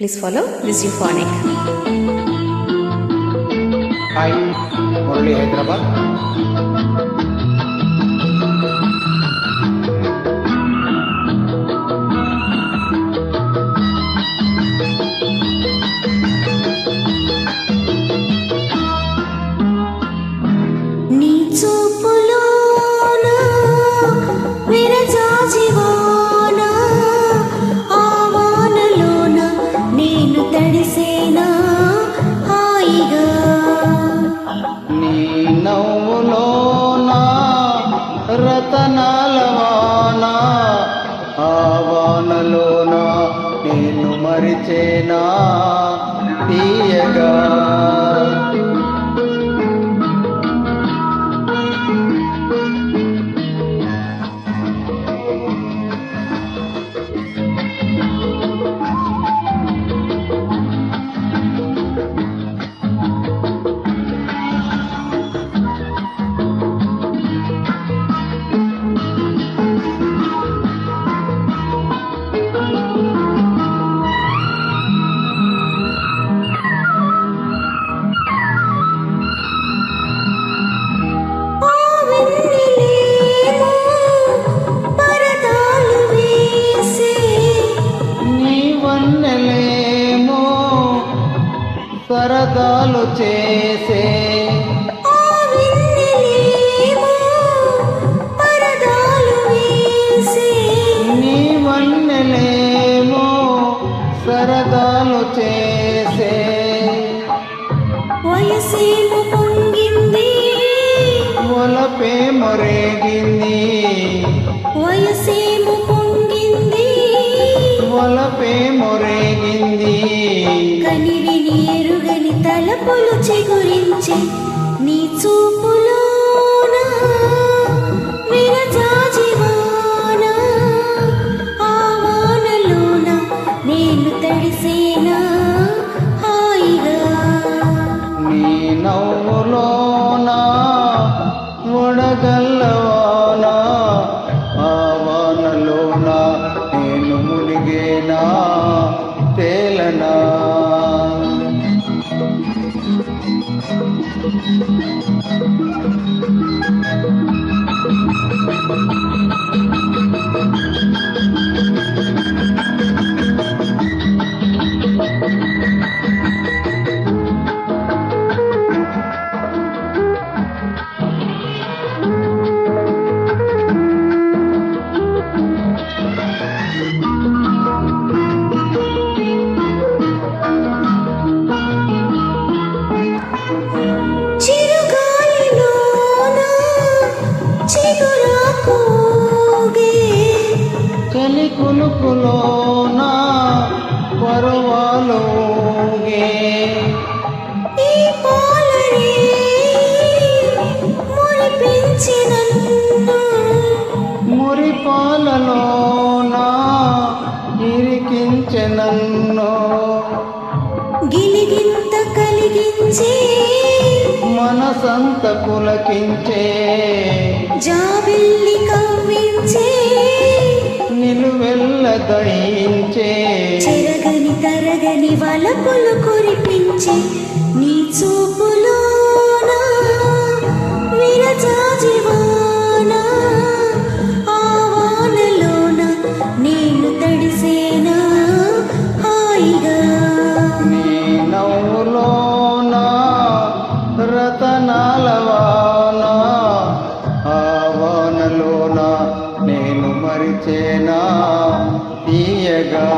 Please follow this euphonic. Hi Murali Hyderabad నేను మరిచేనా తీయగా. చేసే. పరదాలు వేసే. నీ వన్నెలేమో సరదాలు చేసే. వయసేమో పొంగింది. ఒలపే మొరేగింది. వయసేమో గురించి గురించి నీ చూపులో విరజాజివాన? ఆ వానలోన నేను తడిసేనా? హాయిగా. నీ నవ్వులోన వడగల్లవాన I'm sorry. మురిపించి నన్ను మురిపాలలోన ఇరికించె నన్ను గిలిగింత కలిగించే. మనసంత పులకించే. జాబిల్లి కవ్వించే. నిలువెల్ల దయించే చెరగని తరగని వలపులు కురిపించే. నీ చూపులోన నాలవానా ఆవానలోన నేను మరిచేనా తీయగా.